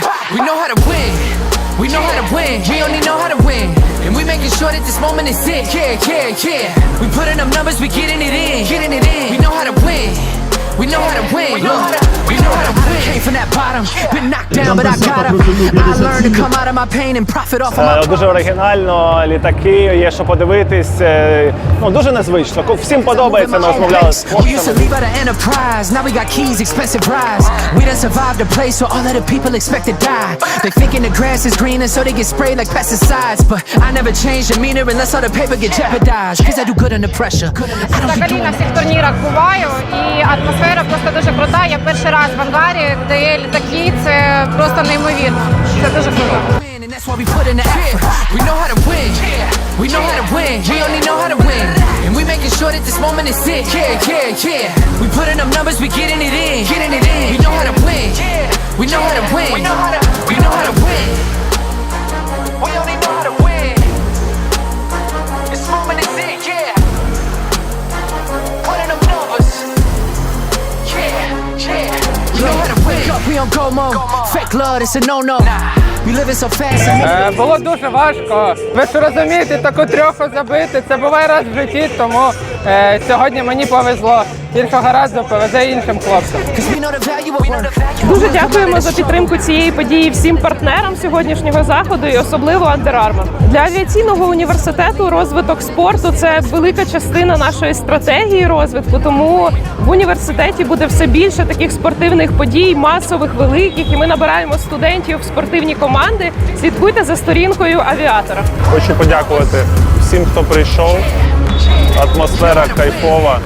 yeah. We know how to win. We know how to win. We only know how to win. And we making sure that this moment is it. Yeah, yeah, yeah. We putting up numbers, we getting it in. Getting it in. We know how to bottom, been knocked down, but I got up. I learned to come out of my pain and profit off of my Е, Дуже оригінально, літаки, є що подивитись. е, Ну, дуже незвично. Ко- Всім подобається, ми розмовляли з We used to хлопцями. leave out of enterprise. Now we got keys, expensive rides. We done survived a place where all of the people expect to die. They thinking the grass is greener, so they get sprayed like pesticides. But I never change demeanor unless all the paper get jeopardized. Cause I do good under pressure. I don't be Взагалі doing на that. всіх турнірах буваю, і атмосфера просто дуже крута. Я перший раз в ангарі, де є літаки, це просто неймовірно. Це дуже круто. And we making sure that this moment is it. Yeah, yeah, yeah. We putting up numbers, we getting it in. Getting it win. On go mode. Fake love, it's a no no. We living so fast. Е, Було дуже важко. Ви ж розумієте, таку трьоху забити. Це буває раз в житті, тому е, сьогодні мені повезло. Іншого разу повезе іншим хлопцям. Дуже дякуємо за підтримку цієї події всім партнерам сьогоднішнього заходу і особливо Under Armour. Для авіаційного університету розвиток спорту це велика частина нашої стратегії розвитку. Тому в університеті буде все більше таких спортивних подій, масових, великих. І ми набираємо студентів в спортивні команди. Слідкуйте за сторінкою авіатора. Хочу подякувати всім, хто прийшов. Атмосфера кайфова.